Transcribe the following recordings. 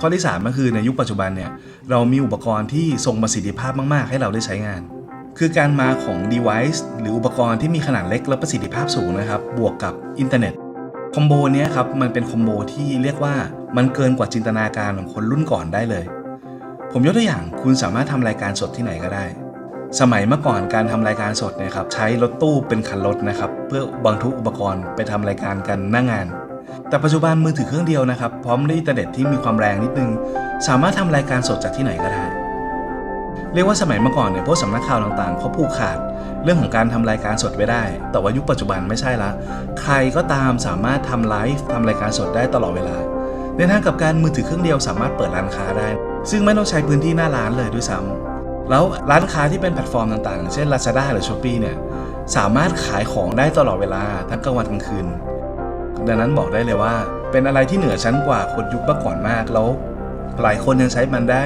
ข้อที่ 3 ก็คือในยุคปัจจุบันเนี่ยเรามีอุปกรณ์ที่ทรงประสิทธิภาพมาก ๆ ให้เราได้ใช้งาน คือการมาของ device หรืออุปกรณ์ที่มีขนาดเล็กและประสิทธิภาพสูงนะครับ บวกกับอินเทอร์เน็ตคอมโบเนี้ยครับมันเป็นคอมโบที่เรียกว่ามันเกินกว่าจินตนาการของคนรุ่นก่อนได้เลย ผมยกตัวอย่างคุณสามารถทำรายการสดที่ไหนก็ได้ สมัยเมื่อก่อนการทำรายการสดเนะครับใช้รถตู้เป็นคันรถนะครับเพื่อบรรทุกอุปกรณ์ไปทำรายการกันหน้างงาน แต่ปัจจุบันมือถือเครื่องเดียวนะครับ พร้อมด้วยอินเทอร์เน็ตที่มีความแรงนิดนึง สามารถทำรายการสดจากที่ไหนก็ได้เรียกว่าสมัยเมื่อก่อนเนี่ยพวกสำนักข่าวต่างๆเขาผูกขาด เรื่องของการทำรายการสดไว้ได้ แต่ว่ายุคปัจจุบันไม่ใช่ละ ใครก็ตามสามารถทำไลฟ์ทำรายการสดได้ตลอดเวลา ในทางกับการมือถือเครื่องเดียวสามารถเปิดร้านค้าได้ ซึ่งไม่ต้องใช้พื้นที่หน้าร้านเลยด้วยซ้ำ แล้วร้านค้าที่เป็นแพลตฟอร์มต่างๆ เช่น Lazada หรือ Shopee เนี่ยสามารถขายของได้ตลอดเวลาทั้งกลางวันกลางคืน ดังนั้นบอกได้เลยว่า เป็นอะไรที่เหนือชั้นกว่าคนยุคเมื่อก่อนมากแล้ว หลายคนยังใช้มันได้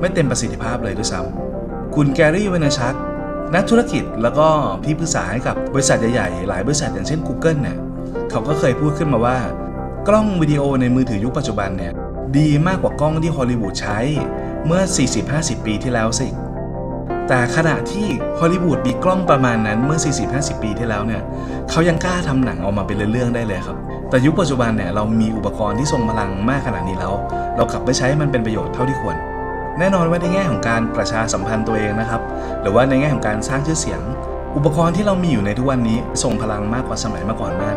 ไม่เต็มประสิทธิภาพเลยด้วยซ้ำคุณแกรี่เวนชักนักธุรกิจแล้วก็ที่ปรึกษาให้กับบริษัทใหญ่ๆ หลายบริษัทอย่างเช่น Google เนี่ยเขาก็เคยพูดขึ้นมาว่า กล้องวิดีโอในมือถือยุคปัจจุบันเนี่ยดีมากกว่ากล้องที่ฮอลลีวูดใช้เมื่อ 40-50 ปีที่แล้วสิ แต่ขณะที่ฮอลลีวูดมีกล้องประมาณนั้นเมื่อ 40-50 ปีที่แล้วเนี่ยเขายังกล้าทำหนังออกมาเป็นเรื่องๆได้เลยครับ แต่ยุคปัจจุบันเนี่ยเรามีอุปกรณ์ที่ทรงพลังมากขนาดนี้แล้ว เรากลับไม่ใช้มันเป็นประโยชน์เท่าที่ควร แน่นอนว่าในแง่ของการประชาสัมพันธ์ตัวเองนะครับ หรือว่าในแง่ของการสร้างชื่อเสียง อุปกรณ์ที่เรามีอยู่ในทุกวันนี้ทรงพลังมากกว่าสมัยเมื่อก่อนมาก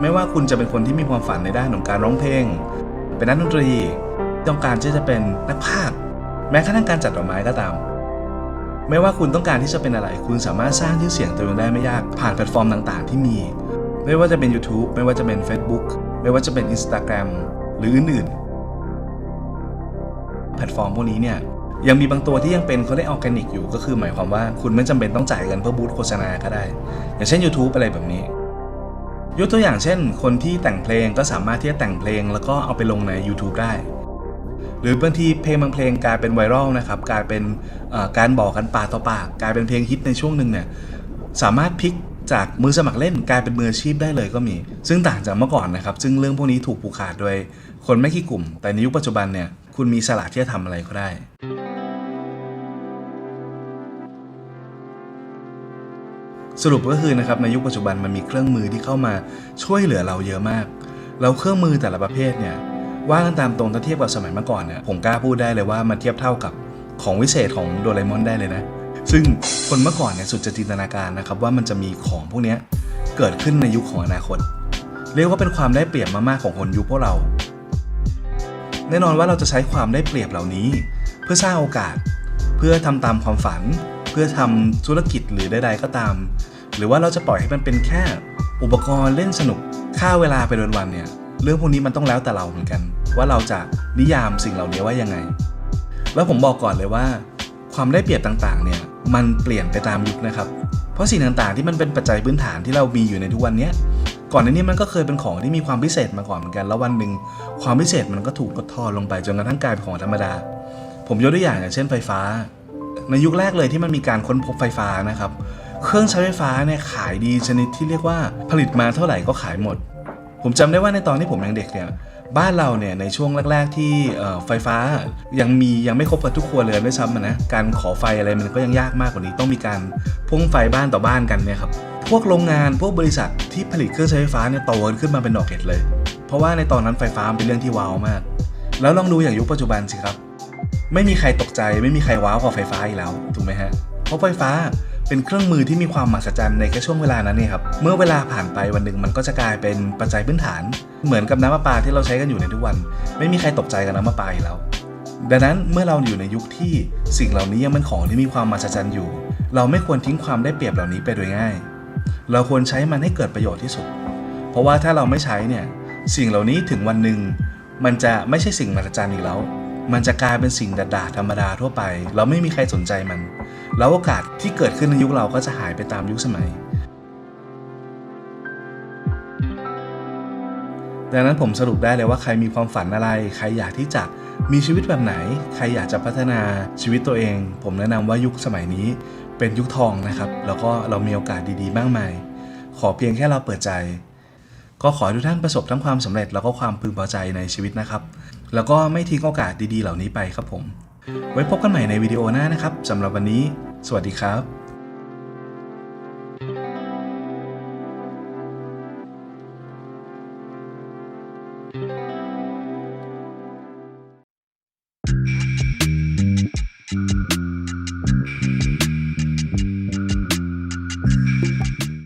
ไม่ว่าคุณจะเป็นคนที่มีความฝันในด้านของการร้องเพลง เป็นนักดนตรี ต้องการที่จะเป็นนักพากย์แม้กระทั่งการจัดดอกไม้ก็ตาม ไม่ว่าคุณต้องการที่จะเป็นอะไร คุณสามารถสร้างชื่อเสียงตัวเองได้ไม่ยากผ่านแพลตฟอร์มต่างๆ ที่มี ไม่ว่าจะเป็น YouTube ไม่ว่าจะเป็น Facebook ไม่ว่าจะเป็น Instagram หรืออื่นๆ แพลตฟอร์มพวกนี้เนี่ยยังมีบางตัวที่ยังเป็นเขาได้ออร์แกนิกอยู่ก็คือหมายความว่าคุณไม่จำเป็นต้องจ่ายเงินเพื่อบูตโฆษณาก็ได้ อย่างเช่น YouTube อะไรแบบนี้ ยกตัวอย่างเช่น คนที่แต่งเพลงก็สามารถที่จะแต่งเพลง แล้วก็เอาไปลงใน YouTube ได้ รือบางทีเพลงบางเพลงกลายเป็นไวรัลนะครับกลายเป็นการบอกกันปากต่อปากกลายเป็นเพลงฮิตในช่วงหนึ่งเนี่ยสามารถพลิกจากมือสมัครเล่นกลายเป็นมืออาชีพได้เลยก็มี ซึ่งต่างจากเมื่อก่อนนะครับ ซึ่งเรื่องพวกนี้ถูกผูกขาดโดยคนไม่ขี้กลุ่ม แต่ในยุคปัจจุบันเนี่ยคุณมีสลาดที่จะทำอะไรก็ได้สรุปก็คือนะครับในยุคปัจจุบันมันมีเครื่องมือที่เข้ามาช่วยเหลือเราเยอะมาก แล้วเครื่องมือแต่ละประเภทเนี่ย ว่ากันตามตรงถ้าเทียบกับสมัยเมื่อก่อนเนี่ยผมกล้าพูดได้เลยว่ามันเทียบเท่ากับของวิเศษของโดเรมอนได้เลยนะ ซึ่งคนเมื่อก่อนเนี่ยสุดจะจินตนาการนะครับว่ามันจะมีของพวกนี้เกิดขึ้นในยุคของอนาคต เรียกว่าเป็นความได้เปรียบมากๆของคนยุคพวกเรา แน่นอนว่าเราจะใช้ความได้เปรียบเหล่านี้ เพื่อสร้างโอกาส เพื่อทำตามความฝัน เพื่อทำธุรกิจหรือใดๆก็ตาม หรือว่าเราจะปล่อยให้มันเป็นแค่อุปกรณ์เล่นสนุกฆ่าเวลาไปวันๆเนี่ยเรื่องพวกนี้มันต้องแล้วแต่เราเหมือนกัน ว่าเราจะนิยามสิ่งเหล่านี้ว่ายังไง แล้วผมบอกก่อนเลยว่า ความได้เปรียบต่างๆเนี่ยมันเปลี่ยนไปตามยุคนะครับ เพราะสิ่งต่างๆที่มันเป็นปัจจัยพื้นฐานที่เรามีอยู่ในทุกวันนี้ก่อนหน้านี้มันก็เคยเป็นของที่มีความพิเศษมาก่อนเหมือนกัน แล้ววันหนึ่งความพิเศษมันก็ถูกลดทอนลงไปจนกระทั่งกลายเป็นของธรรมดา ผมยกตัวอย่างอย่างเช่นไฟฟ้า ในยุคแรกเลยที่มันมีการค้นพบไฟฟ้านะครับ เครื่องใช้ไฟฟ้าเนี่ยขายดีชนิดที่เรียกว่าผลิตมาเท่าไหร่ก็ขายหมด ผมจำได้ว่าในตอนที่ผมยังเด็กเนี่ย บ้านเราเนี่ยในช่วงแรก ๆ ที่ไฟฟ้ายังมียังไม่ครบกับทุกครัวเรือนด้วยซ้ำอะนะการขอไฟอะไรมันก็ยังยากมากกว่านี้ต้องมีการพ่งไฟบ้านต่อบ้านกันเนี่ยครับพวกโรงงานพวกบริษัทที่ผลิตเครื่องใช้ไฟฟ้าเนี่ยโตขึ้นมาเป็นดอกเห็ดเลย เพราะว่าในตอนนั้นไฟฟ้าเป็นเรื่องที่ว้าวมาก แล้วลองดูอย่างยุคปัจจุบันสิครับ ไม่มีใครตกใจไม่มีใครว้าวกับไฟฟ้าอีกแล้วถูกไหมฮะเพราะไฟฟ้าเป็นเครื่องมือที่มีความมหัศจรรย์ในแค่ช่วงเวลานั้นเนี่ยครับ เมื่อเวลาผ่านไปวันหนึ่งมันก็จะกลายเป็นปัจจัยพื้นฐาน เหมือนกับน้ำประปาที่เราใช้กันอยู่ในทุกวัน ไม่มีใครตกใจกับน้ำประปาอีกแล้ว ดังนั้นเมื่อเราอยู่ในยุคที่สิ่งเหล่านี้ยังเป็นของที่มีความมหัศจรรย์อยู่ เราไม่ควรทิ้งความได้เปรียบเหล่านี้ไปโดยง่าย เราควรใช้มันให้เกิดประโยชน์ที่สุด เพราะว่าถ้าเราไม่ใช้เนี่ยสิ่งเหล่านี้ถึงวันหนึ่งมันจะไม่ใช่สิ่งมหัศจรรย์อีกแล้ว มันจะกลายเป็นสิ่งดาดๆธรรมดาทั่วไป เราไม่มีใครสนใจมัน แล้วโอกาสที่เกิดขึ้นในยุคเราก็จะหายไปตามยุคสมัย ดังนั้นผมสรุปได้เลยว่าใครมีความฝันอะไร ใครอยากที่จะมีชีวิตแบบไหน ใครอยากจะพัฒนาชีวิตตัวเอง ผมแนะนำว่ายุคสมัยนี้เป็นยุคทองนะครับ แล้วก็เรามีโอกาสดีๆ มากมาย ขอเพียงแค่เราเปิดใจ ก็ขอให้ทุกท่านประสบทั้งความสำเร็จแล้วก็ความพึงพอใจในชีวิตนะครับ แล้วก็ไม่ทิ้งโอกาสดีๆ เหล่านี้ไปครับผม ไว้พบกันใหม่ในวิดีโอหน้านะครับสำหรับวันนี้ สวัสดีครับ「